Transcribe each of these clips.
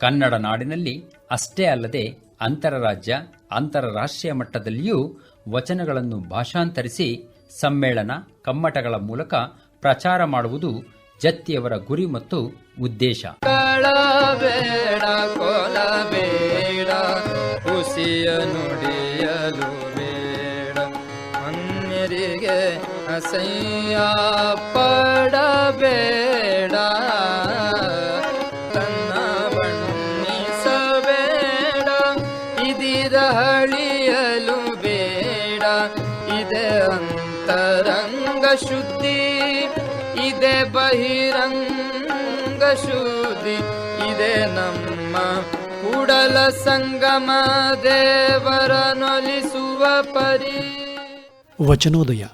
ಕನ್ನಡ ನಾಡಿನಲ್ಲಿ ಅಷ್ಟೇ ಅಲ್ಲದೆ ಅಂತರರಾಜ್ಯ ಅಂತರರಾಷ್ಟ್ರೀಯ ಮಟ್ಟದಲ್ಲಿಯೂ ವಚನಗಳನ್ನು ಭಾಷಾಂತರಿಸಿ ಸಮ್ಮೇಳನ, ಕಮ್ಮಟಗಳ ಮೂಲಕ ಪ್ರಚಾರ ಮಾಡುವುದು ಜತ್ತಿಯವರ ಗುರಿ ಮತ್ತು ಉದ್ದೇಶ. ಬೇಡ ಪಡಬೇಡ. ಶುದ್ಧಿ ಇದೆ ಬಹಿರಂಗ ಶುದ್ಧಿ ಇದೆ ನಮ್ಮ ಕೂಡಲ ಸಂಗಮ ದೇವರನೊಲಿಸುವ ಪರಿ. ವಚನೋದಯ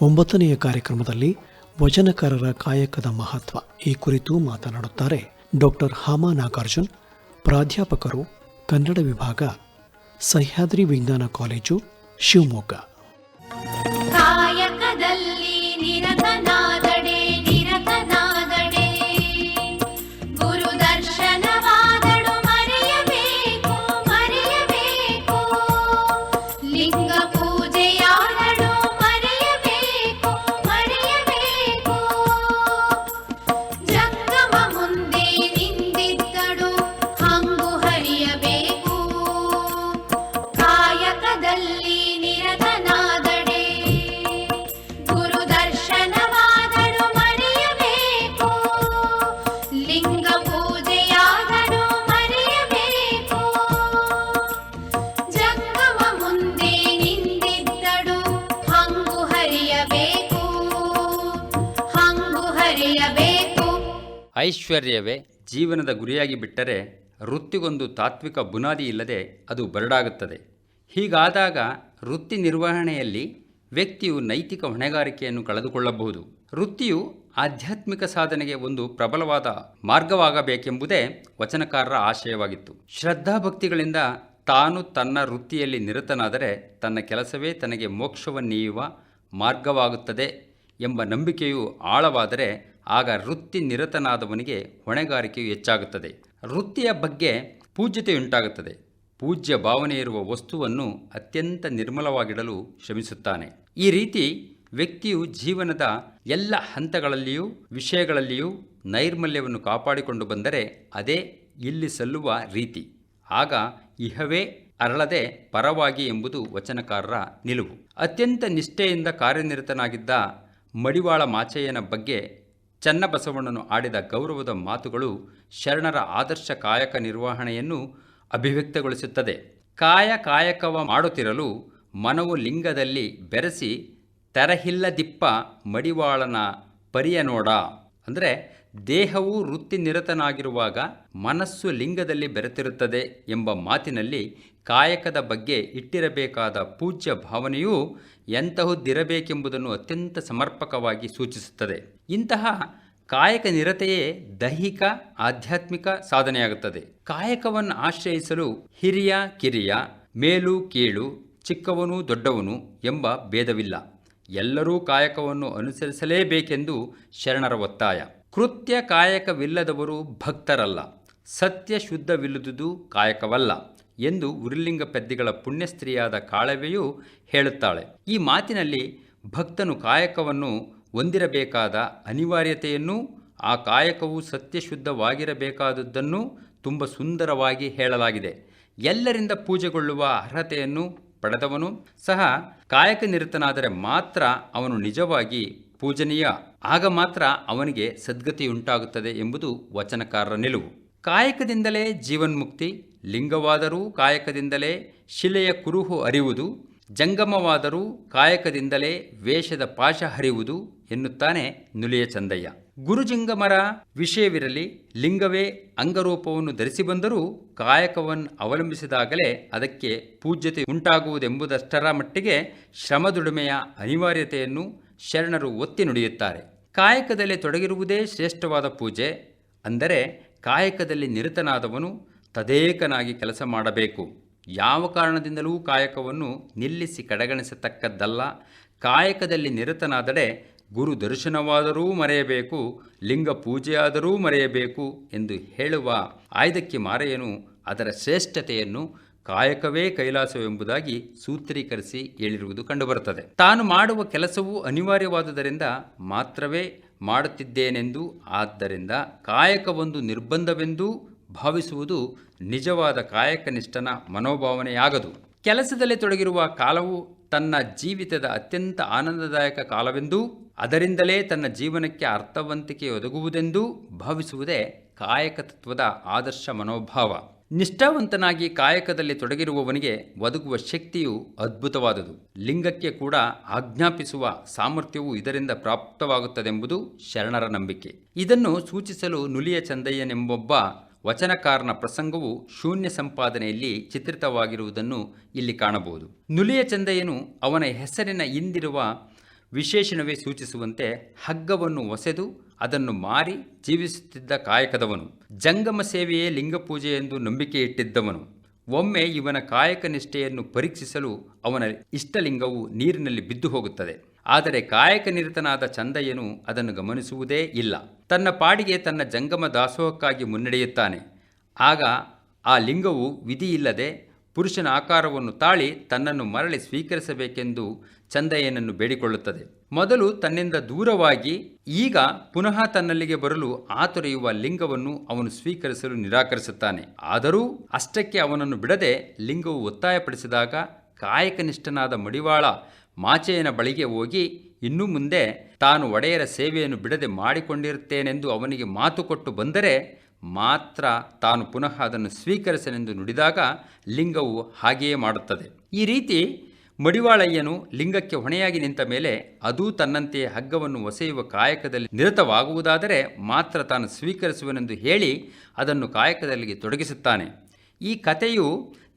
ಒಂಬತ್ತನೆಯ ಕಾರ್ಯಕ್ರಮದಲ್ಲಿ ವಚನಕಾರರ ಕಾಯಕದ ಮಹತ್ವ ಈ ಕುರಿತು ಮಾತನಾಡುತ್ತಾರೆ ಡಾಕ್ಟರ್ ಹಾಮಾ ನಾಗಾರ್ಜುನ್, ಪ್ರಾಧ್ಯಾಪಕರು ಕನ್ನಡ ವಿಭಾಗ, ಸಹ್ಯಾದ್ರಿ ವಿಜ್ಞಾನ ಕಾಲೇಜು ಶಿವಮೊಗ್ಗ. ಐಶ್ವರ್ಯವೇ? ಜೀವನದ ಗುರಿಯಾಗಿ ಬಿಟ್ಟರೆ ವೃತ್ತಿಗೊಂದು ತಾತ್ವಿಕ ಬುನಾದಿ ಇಲ್ಲದೆ ಅದು ಬರಡಾಗುತ್ತದೆ. ಹೀಗಾದಾಗ ವೃತ್ತಿ ನಿರ್ವಹಣೆಯಲ್ಲಿ ವ್ಯಕ್ತಿಯು ನೈತಿಕ ಹೊಣೆಗಾರಿಕೆಯನ್ನು ಕಳೆದುಕೊಳ್ಳಬಹುದು. ವೃತ್ತಿಯು ಆಧ್ಯಾತ್ಮಿಕ ಸಾಧನೆಗೆ ಒಂದು ಪ್ರಬಲವಾದ ಮಾರ್ಗವಾಗಬೇಕೆಂಬುದೇ ವಚನಕಾರರ ಆಶಯವಾಗಿತ್ತು. ಶ್ರದ್ಧಾಭಕ್ತಿಗಳಿಂದ ತಾನು ತನ್ನ ವೃತ್ತಿಯಲ್ಲಿ ನಿರತನಾದರೆ ತನ್ನ ಕೆಲಸವೇ ತನಗೆ ಮೋಕ್ಷವನ್ನೀಯುವ ಮಾರ್ಗವಾಗುತ್ತದೆ ಎಂಬ ನಂಬಿಕೆಯು ಆಳವಾದರೆ ಆಗ ವೃತ್ತಿ ನಿರತನಾದವನಿಗೆ ಹೊಣೆಗಾರಿಕೆಯು ಹೆಚ್ಚಾಗುತ್ತದೆ. ವೃತ್ತಿಯ ಬಗ್ಗೆ ಪೂಜ್ಯತೆಯುಂಟಾಗುತ್ತದೆ. ಪೂಜ್ಯ ಭಾವನೆ ಇರುವ ವಸ್ತುವನ್ನು ಅತ್ಯಂತ ನಿರ್ಮಲವಾಗಿಡಲು ಶ್ರಮಿಸುತ್ತಾನೆ. ಈ ರೀತಿ ವ್ಯಕ್ತಿಯು ಜೀವನದ ಎಲ್ಲ ಹಂತಗಳಲ್ಲಿಯೂ, ವಿಷಯಗಳಲ್ಲಿಯೂ ನೈರ್ಮಲ್ಯವನ್ನು ಕಾಪಾಡಿಕೊಂಡು ಬಂದರೆ ಅದೇ ಇಲ್ಲಿ ಸಲ್ಲುವ ರೀತಿ. ಆಗ ಇಹವೇ ಅರಳದೆ ಪರವಾಗಿ ಎಂಬುದು ವಚನಕಾರರ ನಿಲುವು. ಅತ್ಯಂತ ನಿಷ್ಠೆಯಿಂದ ಕಾರ್ಯನಿರತನಾಗಿದ್ದ ಮಡಿವಾಳ ಮಾಚಯ್ಯನ ಬಗ್ಗೆ ಚನ್ನಬಸವಣ್ಣನು ಆಡಿದ ಗೌರವದ ಮಾತುಗಳು ಶರಣರ ಆದರ್ಶ ಕಾಯಕ ನಿರ್ವಹಣೆಯನ್ನು ಅಭಿವ್ಯಕ್ತಗೊಳಿಸುತ್ತದೆ. ಕಾಯ ಕಾಯಕವ ಮಾಡುತ್ತಿರಲು ಮನವು ಲಿಂಗದಲ್ಲಿ ಬೆರೆಸಿ ತರಹಿಲ್ಲದಿಪ್ಪ ಮಡಿವಾಳನ ಪರಿಯ ನೋಡ. ಅಂದರೆ ದೇಹವು ವೃತ್ತಿ ನಿರತನಾಗಿರುವಾಗ ಮನಸ್ಸು ಲಿಂಗದಲ್ಲಿ ಬೆರೆತಿರುತ್ತದೆ ಎಂಬ ಮಾತಿನಲ್ಲಿ ಕಾಯಕದ ಬಗ್ಗೆ ಇಟ್ಟಿರಬೇಕಾದ ಪೂಜ್ಯ ಭಾವನೆಯು ಎಂತಹುದ್ದಿರಬೇಕೆಂಬುದನ್ನು ಅತ್ಯಂತ ಸಮರ್ಪಕವಾಗಿ ಸೂಚಿಸುತ್ತದೆ. ಇಂತಹ ಕಾಯಕ ನಿರತೆಯೇ ದೈಹಿಕ, ಆಧ್ಯಾತ್ಮಿಕ ಸಾಧನೆಯಾಗುತ್ತದೆ. ಕಾಯಕವನ್ನು ಆಶ್ರಯಿಸಲು ಹಿರಿಯ, ಕಿರಿಯ, ಮೇಲು, ಕೀಳು, ಚಿಕ್ಕವನು, ದೊಡ್ಡವನು ಎಂಬ ಭೇದವಿಲ್ಲ. ಎಲ್ಲರೂ ಕಾಯಕವನ್ನು ಅನುಸರಿಸಲೇಬೇಕೆಂದು ಶರಣರ ಒತ್ತಾಯ. ಕೃತ್ಯ ಕಾಯಕವಿಲ್ಲದವರು ಭಕ್ತರಲ್ಲ. ಸತ್ಯ ಶುದ್ಧವಿಲ್ಲದುದು ಕಾಯಕವಲ್ಲ. ಎಂದು ಉರುಲಿಂಗ ಪೆದ್ದಿಗಳ ಪುಣ್ಯಸ್ತ್ರೀಯಾದ ಕಾಳವೆಯು ಹೇಳುತ್ತಾಳೆ. ಈ ಮಾತಿನಲ್ಲಿ ಭಕ್ತನು ಕಾಯಕವನ್ನು ಹೊಂದಿರಬೇಕಾದ ಅನಿವಾರ್ಯತೆಯನ್ನು, ಆ ಕಾಯಕವು ಸತ್ಯಶುದ್ಧವಾಗಿರಬೇಕಾದದ್ದನ್ನು ತುಂಬ ಸುಂದರವಾಗಿ ಹೇಳಲಾಗಿದೆ. ಎಲ್ಲರಿಂದ ಪೂಜೆಗೊಳ್ಳುವ ಅರ್ಹತೆಯನ್ನು ಪಡೆದವನು ಸಹ ಕಾಯಕ ನಿರತನಾದರೆ ಮಾತ್ರ ಅವನು ನಿಜವಾಗಿ ಪೂಜನೀಯ. ಆಗ ಮಾತ್ರ ಅವನಿಗೆ ಸದ್ಗತಿಯುಂಟಾಗುತ್ತದೆ ಎಂಬುದು ವಚನಕಾರರ ನಿಲುವು. ಕಾಯಕದಿಂದಲೇ ಜೀವನ್ಮುಕ್ತಿ ಲಿಂಗವಾದರೂ ಕಾಯಕದಿಂದಲೇ ಶಿಲೆಯ ಕುರುಹು ಅರಿಯುವುದು ಜಂಗಮವಾದರೂ ಕಾಯಕದಿಂದಲೇ ವೇಷದ ಪಾಶ ಹರಿವುದು ಎನ್ನುತ್ತಾನೆ ನುಲಿಯ ಚಂದಯ್ಯ. ಗುರುಜಿಂಗಮರ ವಿಷಯವಿರಲಿ, ಲಿಂಗವೇ ಅಂಗರೂಪವನ್ನು ಧರಿಸಿ ಬಂದರೂ ಕಾಯಕವನ್ನು ಅವಲಂಬಿಸಿದಾಗಲೇ ಅದಕ್ಕೆ ಪೂಜ್ಯತೆ ಉಂಟಾಗುವುದೆಂಬುದಷ್ಟರ ಮಟ್ಟಿಗೆ ಶ್ರಮದುಡಿಮೆಯ ಅನಿವಾರ್ಯತೆಯನ್ನು ಶರಣರು ಒತ್ತಿ ನುಡಿಯುತ್ತಾರೆ. ಕಾಯಕದಲ್ಲಿ ತೊಡಗಿರುವುದೇ ಶ್ರೇಷ್ಠವಾದ ಪೂಜೆ, ಅಂದರೆ ಕಾಯಕದಲ್ಲಿ ನಿರತನಾದವನು ತದೇಕನಾಗಿ ಕೆಲಸ ಮಾಡಬೇಕು. ಯಾವ ಕಾರಣದಿಂದಲೂ ಕಾಯಕವನ್ನು ನಿಲ್ಲಿಸಿ ಕಡೆಗಣಿಸತಕ್ಕದ್ದಲ್ಲ. ಕಾಯಕದಲ್ಲಿ ನಿರತನಾದರೆ ಗುರು ದರ್ಶನವಾದರೂ ಮರೆಯಬೇಕು, ಲಿಂಗ ಪೂಜೆಯಾದರೂ ಮರೆಯಬೇಕು ಎಂದು ಹೇಳುವ ಆಯ್ದಕ್ಕೆ ಮಾರೆಯನು ಅದರ ಶ್ರೇಷ್ಠತೆಯನ್ನು ಕಾಯಕವೇ ಕೈಲಾಸವೆಂಬುದಾಗಿ ಸೂತ್ರೀಕರಿಸಿ ಹೇಳಿರುವುದು ಕಂಡುಬರುತ್ತದೆ. ತಾನು ಮಾಡುವ ಕೆಲಸವು ಅನಿವಾರ್ಯವಾದುದರಿಂದ ಮಾತ್ರವೇ ಮಾಡುತ್ತಿದ್ದೇನೆಂದು, ಆದ್ದರಿಂದ ಕಾಯಕವೊಂದು ನಿರ್ಬಂಧವೆಂದೂ ಭಾವಿಸುವುದು ನಿಜವಾದ ಕಾಯಕನಿಷ್ಠನ ಮನೋಭಾವನೆಯಾಗದು. ಕೆಲಸದಲ್ಲಿ ತೊಡಗಿರುವ ಕಾಲವು ತನ್ನ ಜೀವಿತದ ಅತ್ಯಂತ ಆನಂದದಾಯಕ ಕಾಲವೆಂದೂ, ಅದರಿಂದಲೇ ತನ್ನ ಜೀವನಕ್ಕೆ ಅರ್ಥವಂತಿಕೆ ಒದಗುವುದೆಂದೂ ಭಾವಿಸುವುದೇ ಕಾಯಕ ತತ್ವದ ಆದರ್ಶ ಮನೋಭಾವ. ನಿಷ್ಠಾವಂತನಾಗಿ ಕಾಯಕದಲ್ಲಿ ತೊಡಗಿರುವವನಿಗೆ ಒದಗುವ ಶಕ್ತಿಯು ಅದ್ಭುತವಾದುದು. ಲಿಂಗಕ್ಕೆ ಕೂಡ ಆಜ್ಞಾಪಿಸುವ ಸಾಮರ್ಥ್ಯವು ಇದರಿಂದ ಪ್ರಾಪ್ತವಾಗುತ್ತದೆಂಬುದು ಶರಣರ ನಂಬಿಕೆ. ಇದನ್ನು ಸೂಚಿಸಲು ನುಲಿಯ ಚಂದಯ್ಯನೆಂಬೊಬ್ಬ ವಚನಕಾರನ ಪ್ರಸಂಗವು ಶೂನ್ಯ ಸಂಪಾದನೆಯಲ್ಲಿ ಚಿತ್ರಿತವಾಗಿರುವುದನ್ನು ಇಲ್ಲಿ ಕಾಣಬಹುದು. ನುಲಿಯ ಚಂದೆಯನು ಅವನ ಹೆಸರಿನ ಹಿಂದಿರುವ ವಿಶೇಷಣವೇ ಸೂಚಿಸುವಂತೆ ಹಗ್ಗವನ್ನು ಒಸೆದು ಅದನ್ನು ಮಾರಿ ಜೀವಿಸುತ್ತಿದ್ದ ಕಾಯಕದವನು. ಜಂಗಮ ಸೇವೆಯೇ ಲಿಂಗಪೂಜೆ ಎಂದು ನಂಬಿಕೆ ಇಟ್ಟಿದ್ದವನು ಒಮ್ಮೆ ಇವನ ಕಾಯಕ ನಿಷ್ಠೆಯನ್ನು ಪರೀಕ್ಷಿಸಲು ಅವನ ಇಷ್ಟಲಿಂಗವು ನೀರಿನಲ್ಲಿ ಬಿದ್ದು ಹೋಗುತ್ತದೆ. ಆದರೆ ಕಾಯಕ ನಿರತನಾದ ಚಂದಯ್ಯನು ಅದನ್ನು ಗಮನಿಸುವುದೇ ಇಲ್ಲ. ತನ್ನ ಪಾಡಿಗೆ ತನ್ನ ಜಂಗಮ ದಾಸೋಹಕ್ಕಾಗಿ ಮುನ್ನಡೆಯುತ್ತಾನೆ. ಆಗ ಆ ಲಿಂಗವು ವಿಧಿಯಿಲ್ಲದೆ ಪುರುಷನ ಆಕಾರವನ್ನು ತಾಳಿ ತನ್ನನ್ನು ಮರಳಿ ಸ್ವೀಕರಿಸಬೇಕೆಂದು ಚಂದಯ್ಯನನ್ನು ಬೇಡಿಕೊಳ್ಳುತ್ತದೆ. ಮೊದಲು ತನ್ನಿಂದ ದೂರವಾಗಿ ಈಗ ಪುನಃ ತನ್ನಲ್ಲಿಗೆ ಬರಲು ಆತೊರೆಯುವ ಲಿಂಗವನ್ನು ಅವನು ಸ್ವೀಕರಿಸಲು ನಿರಾಕರಿಸುತ್ತಾನೆ. ಆದರೂ ಅಷ್ಟಕ್ಕೆ ಅವನನ್ನು ಬಿಡದೆ ಲಿಂಗವು ಒತ್ತಾಯಪಡಿಸಿದಾಗ ಕಾಯಕನಿಷ್ಠನಾದ ಮಡಿವಾಳ ಮಾಚೆಯನ ಬಳಿಗೆ ಹೋಗಿ ಇನ್ನು ಮುಂದೆ ತಾನು ಒಡೆಯರ ಸೇವೆಯನ್ನು ಬಿಡದೆ ಮಾಡಿಕೊಂಡಿರುತ್ತೇನೆಂದು ಅವನಿಗೆ ಮಾತು ಕೊಟ್ಟು ಬಂದರೆ ಮಾತ್ರ ತಾನು ಪುನಃ ಅದನ್ನು ಸ್ವೀಕರಿಸನೆಂದು ನುಡಿದಾಗ ಲಿಂಗವು ಹಾಗೆಯೇ ಮಾಡುತ್ತದೆ. ಈ ರೀತಿ ಮಡಿವಾಳಯ್ಯನು ಲಿಂಗಕ್ಕೆ ಹೊಣೆಯಾಗಿ ನಿಂತ ಮೇಲೆ ಅದೂ ತನ್ನಂತೆಯೇ ಹಗ್ಗವನ್ನು ಒಸೆಯುವ ಕಾಯಕದಲ್ಲಿ ನಿರತವಾಗುವುದಾದರೆ ಮಾತ್ರ ತಾನು ಸ್ವೀಕರಿಸುವನೆಂದು ಹೇಳಿ ಅದನ್ನು ಕಾಯಕದಲ್ಲಿ ತೊಡಗಿಸುತ್ತಾನೆ. ಈ ಕಥೆಯು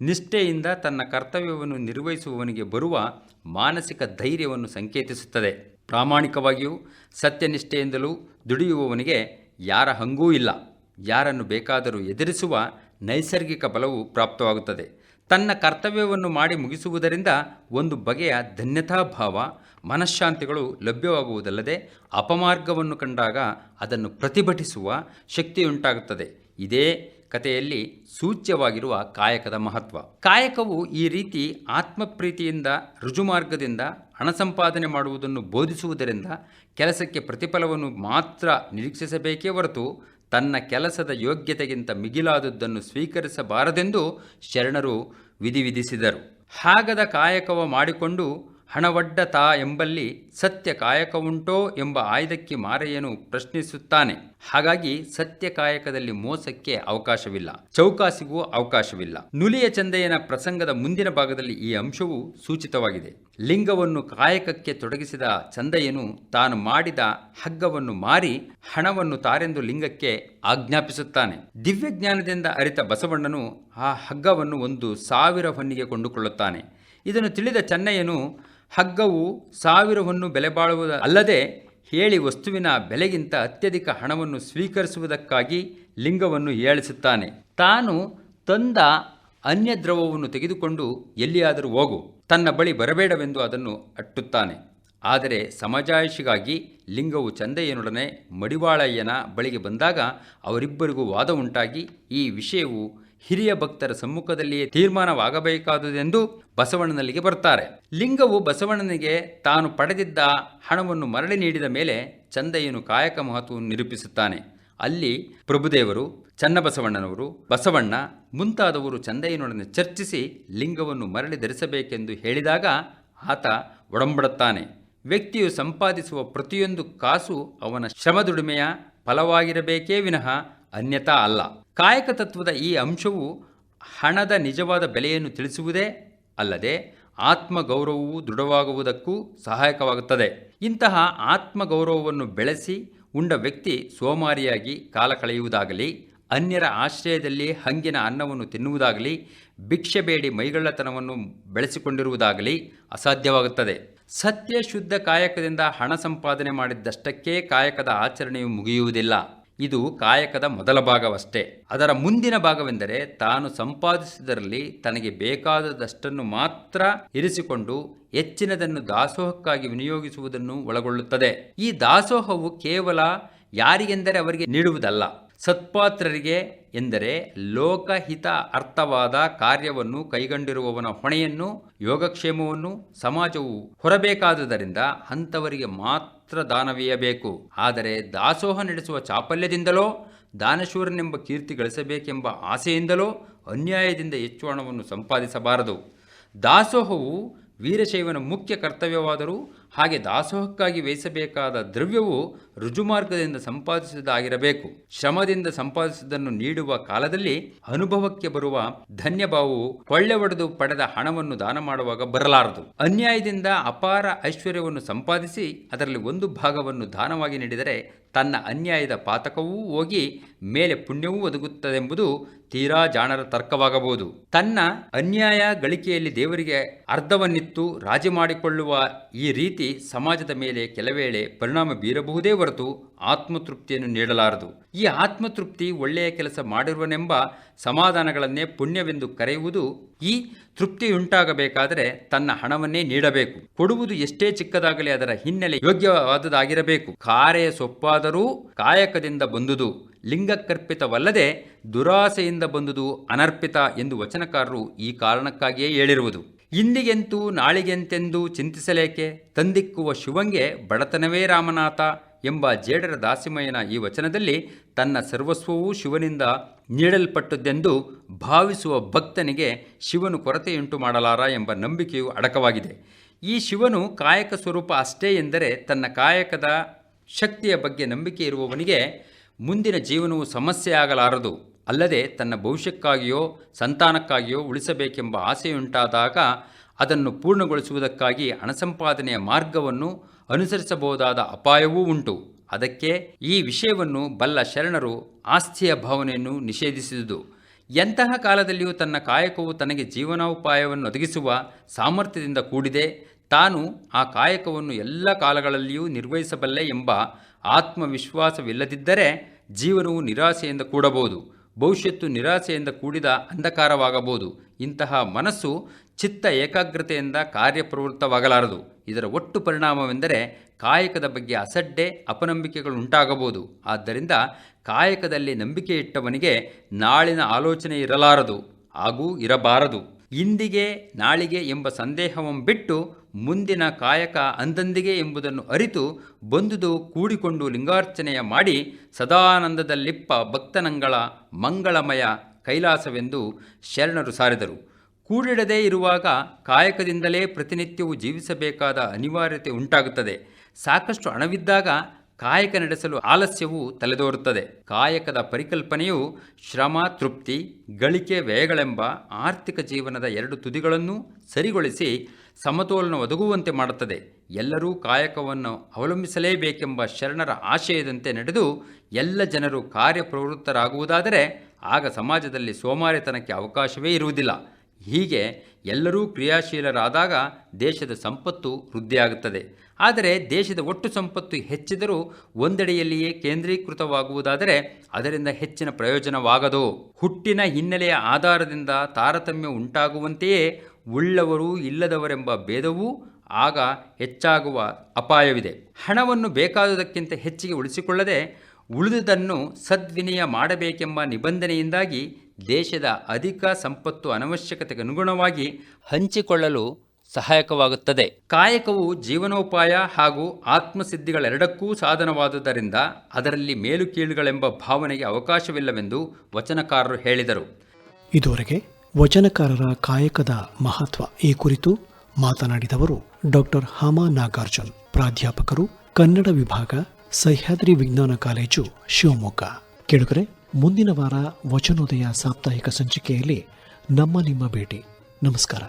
ನಿಷ್ಠೆಯಿಂದ ತನ್ನ ಕರ್ತವ್ಯವನ್ನು ನಿರ್ವಹಿಸುವವನಿಗೆ ಬರುವ ಮಾನಸಿಕ ಧೈರ್ಯವನ್ನು ಸಂಕೇತಿಸುತ್ತದೆ. ಪ್ರಾಮಾಣಿಕವಾಗಿಯೂ ಸತ್ಯನಿಷ್ಠೆಯಿಂದಲೂ ದುಡಿಯುವವನಿಗೆ ಯಾರ ಹಂಗೂ ಇಲ್ಲ. ಯಾರನ್ನು ಬೇಕಾದರೂ ಎದುರಿಸುವ ನೈಸರ್ಗಿಕ ಬಲವು ಪ್ರಾಪ್ತವಾಗುತ್ತದೆ. ತನ್ನ ಕರ್ತವ್ಯವನ್ನು ಮಾಡಿ ಮುಗಿಸುವುದರಿಂದ ಒಂದು ಬಗೆಯ ಧನ್ಯತಾಭಾವ, ಮನಃಶಾಂತಿಗಳು ಲಭ್ಯವಾಗುವುದಲ್ಲದೆ ಅಪಮಾರ್ಗವನ್ನು ಕಂಡಾಗ ಅದನ್ನು ಪ್ರತಿಭಟಿಸುವ ಶಕ್ತಿಯುಂಟಾಗುತ್ತದೆ. ಇದೇ ಕಥೆಯಲ್ಲಿ ಸೂಚ್ಯವಾಗಿರುವ ಕಾಯಕದ ಮಹತ್ವ. ಕಾಯಕವು ಈ ರೀತಿ ಆತ್ಮಪ್ರೀತಿಯಿಂದ, ರುಜುಮಾರ್ಗದಿಂದ ಹಣ ಸಂಪಾದನೆ ಮಾಡುವುದನ್ನು ಬೋಧಿಸುವುದರಿಂದ ಕೆಲಸಕ್ಕೆ ಪ್ರತಿಫಲವನ್ನು ಮಾತ್ರ ನಿರೀಕ್ಷಿಸಬೇಕೇ ಹೊರತು ತನ್ನ ಕೆಲಸದ ಯೋಗ್ಯತೆಗಿಂತ ಮಿಗಿಲಾದದ್ದನ್ನು ಸ್ವೀಕರಿಸಬಾರದೆಂದು ಶರಣರು ವಿಧಿವಿಧಿಸಿದರು. ಹಾಗದ ಕಾಯಕವ ಮಾಡಿಕೊಂಡು ಹಣವಡ್ಡತಾ ಎಂಬಲ್ಲಿ ಸತ್ಯ ಕಾಯಕವುಂಟೋ ಎಂಬ ಆಯ್ದಕ್ಕೆ ಮಾರೆಯನು ಪ್ರಶ್ನಿಸುತ್ತಾನೆ. ಹಾಗಾಗಿ ಸತ್ಯ ಕಾಯಕದಲ್ಲಿ ಮೋಸಕ್ಕೆ ಅವಕಾಶವಿಲ್ಲ, ಚೌಕಾಸಿಗೂ ಅವಕಾಶವಿಲ್ಲ. ನುಲಿಯ ಚಂದೆಯನ ಪ್ರಸಂಗದ ಮುಂದಿನ ಭಾಗದಲ್ಲಿ ಈ ಅಂಶವು ಸೂಚಿತವಾಗಿದೆ. ಲಿಂಗವನ್ನು ಕಾಯಕಕ್ಕೆ ತೊಡಗಿಸಿದ ಚಂದಯ್ಯನು ತಾನು ಮಾಡಿದ ಹಗ್ಗವನ್ನು ಮಾರಿ ಹಣವನ್ನು ತಾರೆಂದು ಲಿಂಗಕ್ಕೆ ಆಜ್ಞಾಪಿಸುತ್ತಾನೆ. ದಿವ್ಯಜ್ಞಾನದಿಂದ ಅರಿತ ಬಸವಣ್ಣನು ಆ ಹಗ್ಗವನ್ನು ಒಂದು ಸಾವಿರ ಹೊನ್ನಿಗೆ ಕೊಂಡುಕೊಳ್ಳುತ್ತಾನೆ. ಇದನ್ನು ತಿಳಿದ ಚೆನ್ನಯ್ಯನು ಹಗ್ಗವು ಸಾವಿರವನ್ನು ಬೆಲೆ ಬಾಳುವುದ ಅಲ್ಲದೆ ಹೇಳಿ ವಸ್ತುವಿನ ಬೆಲೆಗಿಂತ ಅತ್ಯಧಿಕ ಹಣವನ್ನು ಸ್ವೀಕರಿಸುವುದಕ್ಕಾಗಿ ಲಿಂಗವನ್ನು ಏಳಿಸುತ್ತಾನೆ. ತಾನು ತಂದ ಅನ್ಯ ದ್ರವವನ್ನು ತೆಗೆದುಕೊಂಡು ಎಲ್ಲಿಯಾದರೂ ಹೋಗು. ತನ್ನ ಬಳಿ ಬರಬೇಡವೆಂದು ಅದನ್ನು ಅಟ್ಟುತ್ತಾನೆ. ಆದರೆ ಸಮಜಾಯಿಷಿಗಾಗಿ ಲಿಂಗವು ಚಂದಯ್ಯನೊಡನೆ ಮಡಿವಾಳಯ್ಯನ ಬಳಿಗೆ ಬಂದಾಗ ಅವರಿಬ್ಬರಿಗೂ ವಾದ ಈ ವಿಷಯವು ಹಿರಿಯ ಭಕ್ತರ ಸಮ್ಮುಖದಲ್ಲಿಯೇ ತೀರ್ಮಾನವಾಗಬೇಕಾದುದೆಂದು ಬಸವಣ್ಣನಲ್ಲಿಗೆ ಬರ್ತಾರೆ. ಲಿಂಗವು ಬಸವಣ್ಣನಿಗೆ ತಾನು ಪಡೆದಿದ್ದ ಹಣವನ್ನು ಮರಳಿ ನೀಡಿದ ಮೇಲೆ ಚಂದಯ್ಯನು ಕಾಯಕ ಮಹತ್ವವನ್ನು ನಿರೂಪಿಸುತ್ತಾನೆ. ಅಲ್ಲಿ ಪ್ರಭುದೇವರು, ಚನ್ನಬಸವಣ್ಣನವರು, ಬಸವಣ್ಣ ಮುಂತಾದವರು ಚಂದಯ್ಯನೊಡನೆ ಚರ್ಚಿಸಿ ಲಿಂಗವನ್ನು ಮರಳಿ ಧರಿಸಬೇಕೆಂದು ಹೇಳಿದಾಗ ಆತ ಒಡಂಬಡುತ್ತಾನೆ. ವ್ಯಕ್ತಿಯು ಸಂಪಾದಿಸುವ ಪ್ರತಿಯೊಂದು ಕಾಸು ಅವನ ಶ್ರಮದುಡಿಮೆಯ ಫಲವಾಗಿರಬೇಕೇ ವಿನಃ ಅನ್ಯತಾ ಅಲ್ಲ. ಕಾಯಕ ತತ್ವದ ಈ ಅಂಶವು ಹಣದ ನಿಜವಾದ ಬೆಲೆಯನ್ನು ತಿಳಿಸುವುದೇ ಅಲ್ಲದೆ ಆತ್ಮಗೌರವವು ದೃಢವಾಗುವುದಕ್ಕೂ ಸಹಾಯಕವಾಗುತ್ತದೆ. ಇಂತಹ ಆತ್ಮಗೌರವವನ್ನು ಬೆಳೆಸಿ ಉಂಡ ವ್ಯಕ್ತಿ ಸೋಮಾರಿಯಾಗಿ ಕಾಲ ಕಳೆಯುವುದಾಗಲಿ, ಅನ್ಯರ ಆಶ್ರಯದಲ್ಲಿ ಹಂಗಿನ ಅನ್ನವನ್ನು ತಿನ್ನುವುದಾಗಲಿ, ಭಿಕ್ಷೆ ಬೇಡಿ ಮೈಗಳ್ಳತನವನ್ನು ಬೆಳೆಸಿಕೊಂಡಿರುವುದಾಗಲಿ ಅಸಾಧ್ಯವಾಗುತ್ತದೆ. ಸತ್ಯ ಶುದ್ಧ ಕಾಯಕದಿಂದ ಹಣ ಸಂಪಾದನೆ ಮಾಡಿದ್ದಷ್ಟಕ್ಕೇ ಕಾಯಕದ ಆಚರಣೆಯು ಮುಗಿಯುವುದಿಲ್ಲ. ಇದು ಕಾಯಕದ ಮೊದಲ ಭಾಗವಷ್ಟೇ. ಅದರ ಮುಂದಿನ ಭಾಗವೆಂದರೆ ತಾನು ಸಂಪಾದಿಸಿದರಲ್ಲಿ ತನಗೆ ಬೇಕಾದದಷ್ಟನ್ನು ಮಾತ್ರ ಇರಿಸಿಕೊಂಡು ಹೆಚ್ಚಿನದನ್ನು ದಾಸೋಹಕ್ಕಾಗಿ ವಿನಿಯೋಗಿಸುವುದನ್ನು ಒಳಗೊಳ್ಳುತ್ತದೆ. ಈ ದಾಸೋಹವು ಕೇವಲ ಯಾರಿಗೆಂದರೆ ಅವರಿಗೆ ನೀಡುವುದಲ್ಲ, ಸತ್ಪಾತ್ರರಿಗೆ ಎಂದರೆ ಲೋಕಹಿತ ಅರ್ಥವಾದ ಕಾರ್ಯವನ್ನು ಕೈಗೊಂಡಿರುವವನ ಹೊಣೆಯನ್ನು, ಯೋಗಕ್ಷೇಮವನ್ನು, ಸಮಾಜವು ಹೊರಬೇಕಾದುದರಿಂದ ಅಂಥವರಿಗೆ ಮಾತ್ರ ದಾನವೀಯಬೇಕು ಆದರೆ ದಾಸೋಹ ನಡೆಸುವ ಚಾಪಲ್ಯದಿಂದಲೋ, ದಾನಶೂರನೆಂಬ ಕೀರ್ತಿ ಗಳಿಸಬೇಕೆಂಬ ಆಸೆಯಿಂದಲೋ ಅನ್ಯಾಯದಿಂದ ಹೆಚ್ಚು ಹಣವನ್ನು ಸಂಪಾದಿಸಬಾರದು. ದಾಸೋಹವು ವೀರಶೈವನ ಮುಖ್ಯ ಕರ್ತವ್ಯವಾದರೂ ಹಾಗೆ ದಾಸೋಹಕ್ಕಾಗಿ ವ್ಯಯಿಸಬೇಕಾದ ದ್ರವ್ಯವು ರುಜುಮಾರ್ಗದಿಂದ ಸಂಪಾದಿಸಿದಾಗಿರಬೇಕು ಶ್ರಮದಿಂದ ಸಂಪಾದಿಸಿದ್ದನ್ನು ನೀಡುವ ಕಾಲದಲ್ಲಿ ಅನುಭವಕ್ಕೆ ಬರುವ ಧನ್ಯಭಾವವು ಕೊಳ್ಳೆ ಒಡೆದು ಪಡೆದ ಹಣವನ್ನು ದಾನ ಮಾಡುವಾಗ ಬರಲಾರದು. ಅನ್ಯಾಯದಿಂದ ಅಪಾರ ಐಶ್ವರ್ಯವನ್ನು ಸಂಪಾದಿಸಿ ಅದರಲ್ಲಿ ಒಂದು ಭಾಗವನ್ನು ದಾನವಾಗಿ ನೀಡಿದರೆ ತನ್ನ ಅನ್ಯಾಯದ ಪಾತಕವೂ ಹೋಗಿ ಮೇಲೆ ಪುಣ್ಯವೂ ಒದಗುತ್ತದೆಂಬುದು ತೀರಾ ಜಾಣರ ತರ್ಕವಾಗಬಹುದು. ತನ್ನ ಅನ್ಯಾಯ ಗಳಿಕೆಯಲ್ಲಿ ದೇವರಿಗೆ ಅರ್ಧವನ್ನಿತ್ತು ರಾಜಿ ಮಾಡಿಕೊಳ್ಳುವ ಈ ರೀತಿ ಸಮಾಜದ ಮೇಲೆ ಕೆಲವೇಳೆ ಪರಿಣಾಮ ಬೀರಬಹುದೇ ಹೊರತು ಆತ್ಮತೃಪ್ತಿಯನ್ನು ನೀಡಲಾರದು. ಈ ಆತ್ಮತೃಪ್ತಿ ಒಳ್ಳೆಯ ಕೆಲಸ ಮಾಡಿರುವನೆಂಬ ಸಮಾಧಾನಗಳನ್ನೇ ಪುಣ್ಯವೆಂದು ಕರೆಯುವುದು ಈ ತೃಪ್ತಿಯುಂಟಾಗಬೇಕಾದರೆ ತನ್ನ ಹಣವನ್ನೇ ನೀಡಬೇಕು. ಕೊಡುವುದು ಎಷ್ಟೇ ಚಿಕ್ಕದಾಗಲಿ ಅದರ ಹಿನ್ನೆಲೆ ಯೋಗ್ಯವಾದದಾಗಿರಬೇಕು. ಕಾರೆಯ ಸೊಪ್ಪಾದರೂ ಕಾಯಕದಿಂದ ಬಂದುದು ಲಿಂಗಕ್ಕರ್ಪಿತವಲ್ಲದೆ ದುರಾಸೆಯಿಂದ ಬಂದುದು ಅನರ್ಪಿತ ಎಂದು ವಚನಕಾರರು ಈ ಕಾರಣಕ್ಕಾಗಿಯೇ ಹೇಳಿರುವುದು. ಇಂದಿಗೆಂತೂ ನಾಳಿಗೆಂತೆಂದು ಚಿಂತಿಸಲೇಕೆ? ತಂದಿಕ್ಕುವ ಶಿವಂಗೆ ಬಡತನವೇ ರಾಮನಾಥ. ಎಂಬ ಜೇಡರ ದಾಸಿಮಯ್ಯನ ಈ ವಚನದಲ್ಲಿ ತನ್ನ ಸರ್ವಸ್ವವೂ ಶಿವನಿಂದ ನೀಡಲ್ಪಟ್ಟದ್ದೆಂದು ಭಾವಿಸುವ ಭಕ್ತನಿಗೆ ಶಿವನು ಕೊರತೆಯುಂಟು ಮಾಡಲಾರ ಎಂಬ ನಂಬಿಕೆಯು ಅಡಕವಾಗಿದೆ. ಈ ಶಿವನು ಕಾಯಕ ಸ್ವರೂಪ ಅಷ್ಟೇ ಎಂದರೆ ತನ್ನ ಕಾಯಕದ ಶಕ್ತಿಯ ಬಗ್ಗೆ ನಂಬಿಕೆ ಇರುವವನಿಗೆ ಮುಂದಿನ ಜೀವನವು ಸಮಸ್ಯೆಯಾಗಲಾರದು ಅಲ್ಲದೆ ತನ್ನ ಭವಿಷ್ಯಕ್ಕಾಗಿಯೋ ಸಂತಾನಕ್ಕಾಗಿಯೋ ಉಳಿಸಬೇಕೆಂಬ ಆಸೆಯುಂಟಾದಾಗ ಅದನ್ನು ಪೂರ್ಣಗೊಳಿಸುವುದಕ್ಕಾಗಿ ಹಣ ಸಂಪಾದನೆಯ ಮಾರ್ಗವನ್ನು ಅನುಸರಿಸಬಹುದಾದ ಅಪಾಯವೂ ಉಂಟು. ಅದಕ್ಕೆ ಈ ವಿಷಯವನ್ನು ಬಲ್ಲ ಶರಣರು ಆಸ್ತಿಯ ಭಾವನೆಯನ್ನು ನಿಷೇಧಿಸಿದುದು. ಎಂತಹ ಕಾಲದಲ್ಲಿಯೂ ತನ್ನ ಕಾಯಕವು ತನಗೆ ಜೀವನೋಪಾಯವನ್ನು ಒದಗಿಸುವ ಸಾಮರ್ಥ್ಯದಿಂದ ಕೂಡಿದೆ, ತಾನು ಆ ಕಾಯಕವನ್ನು ಎಲ್ಲ ಕಾಲಗಳಲ್ಲಿಯೂ ನಿರ್ವಹಿಸಬಲ್ಲೆ ಎಂಬ ಆತ್ಮವಿಶ್ವಾಸವಿಲ್ಲದಿದ್ದರೆ ಜೀವನವು ನಿರಾಸೆಯಿಂದ ಕೂಡಬಹುದು. ಭವಿಷ್ಯತ್ತು ನಿರಾಸೆಯಿಂದ ಕೂಡಿದ ಅಂಧಕಾರವಾಗಬಹುದು. ಇಂತಹ ಮನಸ್ಸು ಚಿತ್ತ ಏಕಾಗ್ರತೆಯಿಂದ ಕಾರ್ಯಪ್ರವೃತ್ತವಾಗಲಾರದು. ಇದರ ಒಟ್ಟು ಪರಿಣಾಮವೆಂದರೆ ಕಾಯಕದ ಬಗ್ಗೆ ಅಸಡ್ಡೆ, ಅಪನಂಬಿಕೆಗಳು ಉಂಟಾಗಬಹುದು. ಆದ್ದರಿಂದ ಕಾಯಕದಲ್ಲಿ ನಂಬಿಕೆ ಇಟ್ಟವನಿಗೆ ನಾಳಿನ ಆಲೋಚನೆ ಇರಲಾರದು, ಹಾಗೂ ಇರಬಾರದು. ಇಂದಿಗೆ, ನಾಳಿಗೆ ಎಂಬ ಸಂದೇಹವನ್ನು ಬಿಟ್ಟು ಮುಂದಿನ ಕಾಯಕ ಅಂದಂದಿಗೆ ಎಂಬುದನ್ನು ಅರಿತು ಬಂದುದು ಕೂಡಿಕೊಂಡು ಲಿಂಗಾರ್ಚನೆಯ ಮಾಡಿ ಸದಾನಂದದಲ್ಲಿಪ್ಪ ಭಕ್ತನಂಗಳ ಮಂಗಳಮಯ ಕೈಲಾಸವೆಂದು ಶರಣರು ಸಾರಿದರು. ಕೂಡಿಡದೇ ಇರುವಾಗ ಕಾಯಕದಿಂದಲೇ ಪ್ರತಿನಿತ್ಯವೂ ಜೀವಿಸಬೇಕಾದ ಅನಿವಾರ್ಯತೆ ಉಂಟಾಗುತ್ತದೆ. ಸಾಕಷ್ಟು ಹಣವಿದ್ದಾಗ ಕಾಯಕ ನಡೆಸಲು ಆಲಸ್ಯವು ತಲೆದೋರುತ್ತದೆ. ಕಾಯಕದ ಪರಿಕಲ್ಪನೆಯು ಶ್ರಮ, ತೃಪ್ತಿ, ಗಳಿಕೆ, ವ್ಯಯಗಳೆಂಬ ಆರ್ಥಿಕ ಜೀವನದ ಎರಡು ತುದಿಗಳನ್ನು ಸರಿಗೊಳಿಸಿ ಸಮತೋಲನ ಒದಗುವಂತೆ ಮಾಡುತ್ತದೆ. ಎಲ್ಲರೂ ಕಾಯಕವನ್ನು ಅವಲಂಬಿಸಲೇಬೇಕೆಂಬ ಶರಣರ ಆಶಯದಂತೆ ನಡೆದು ಎಲ್ಲ ಜನರು ಕಾರ್ಯಪ್ರವೃತ್ತರಾಗುವುದಾದರೆ ಆಗ ಸಮಾಜದಲ್ಲಿ ಸೋಮಾರಿತನಕ್ಕೆ ಅವಕಾಶವೇ ಇರುವುದಿಲ್ಲ. ಹೀಗೆ ಎಲ್ಲರೂ ಕ್ರಿಯಾಶೀಲರಾದಾಗ ದೇಶದ ಸಂಪತ್ತು ವೃದ್ಧಿಯಾಗುತ್ತದೆ. ಆದರೆ ದೇಶದ ಒಟ್ಟು ಸಂಪತ್ತು ಹೆಚ್ಚಿದರೂ ಒಂದೆಡೆಯಲ್ಲಿಯೇ ಕೇಂದ್ರೀಕೃತವಾಗುವುದಾದರೆ ಅದರಿಂದ ಹೆಚ್ಚಿನ ಪ್ರಯೋಜನವಾಗದು. ಹುಟ್ಟಿನ ಹಿನ್ನೆಲೆಯ ಆಧಾರದಿಂದ ತಾರತಮ್ಯ ಉಂಟಾಗುವಂತೆಯೇ ಉಳ್ಳವರು ಇಲ್ಲದವರೆಂಬ ಭೇದವೂ ಆಗ ಹೆಚ್ಚಾಗುವ ಅಪಾಯವಿದೆ. ಹಣವನ್ನು ಬೇಕಾದುದಕ್ಕಿಂತ ಹೆಚ್ಚಿಗೆ ಉಳಿಸಿಕೊಳ್ಳದೆ ಉಳಿದುದನ್ನು ಸದ್ವಿನಿಯ ಮಾಡಬೇಕೆಂಬ ನಿಬಂಧನೆಯಿಂದಾಗಿ ದೇಶದ ಅಧಿಕ ಸಂಪತ್ತು ಅನವಶ್ಯಕತೆಗೆ ಅನುಗುಣವಾಗಿ ಹಂಚಿಕೊಳ್ಳಲು ಸಹಾಯಕವಾಗುತ್ತದೆ. ಕಾಯಕವು ಜೀವನೋಪಾಯ ಹಾಗೂ ಆತ್ಮಸಿದ್ಧಿಗಳೆರಡಕ್ಕೂ ಸಾಧನವಾದುದರಿಂದ ಅದರಲ್ಲಿ ಮೇಲು ಕೀಳುಗಳೆಂಬ ಭಾವನೆಗೆ ಅವಕಾಶವಿಲ್ಲವೆಂದು ವಚನಕಾರರು ಹೇಳಿದರು. ಇದುವರೆಗೆ ವಚನಕಾರರ ಕಾಯಕದ ಮಹತ್ವ ಈ ಕುರಿತು ಮಾತನಾಡಿದವರು ಡಾಕ್ಟರ್ ಹಮ ನಾಗಾರ್ಜುನ್, ಪ್ರಾಧ್ಯಾಪಕರು ಕನ್ನಡ ವಿಭಾಗ ಸಹ್ಯಾದ್ರಿ ವಿಜ್ಞಾನ ಕಾಲೇಜು ಶಿವಮೊಗ್ಗ. ಕೇಳುಗರೆ ಮುಂದಿನ ವಾರ ವಚನೋದಯ ಸಾಪ್ತಾಹಿಕ ಸಂಚಿಕೆಯಲ್ಲಿ ನಮ್ಮ ನಿಮ್ಮ ಭೇಟಿ. ನಮಸ್ಕಾರ.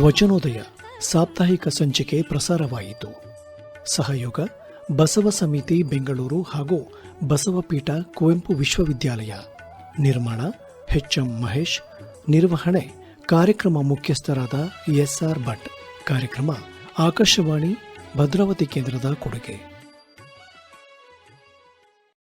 ವಚನೋದಯ ಸಾಪ್ತಾಹಿಕ ಸಂಚಿಕೆ ಪ್ರಸಾರವಾಯಿತು. ಸಹಯೋಗ ಬಸವ ಸಮಿತಿ ಬೆಂಗಳೂರು ಹಾಗೂ ಬಸವಪೀಠ ಕುವೆಂಪು ವಿಶ್ವವಿದ್ಯಾಲಯ. ನಿರ್ಮಾಣ ಎಚ್ಎಂ ಮಹೇಶ್. ನಿರ್ವಹಣೆ ಕಾರ್ಯಕ್ರಮ ಮುಖ್ಯಸ್ಥರಾದ ಎಸ್ಆರ್ ಭಟ್. ಕಾರ್ಯಕ್ರಮ ಆಕಾಶವಾಣಿ, ಭದ್ರಾವತಿ ಕೇಂದ್ರದ ಕೊಡುಗೆ.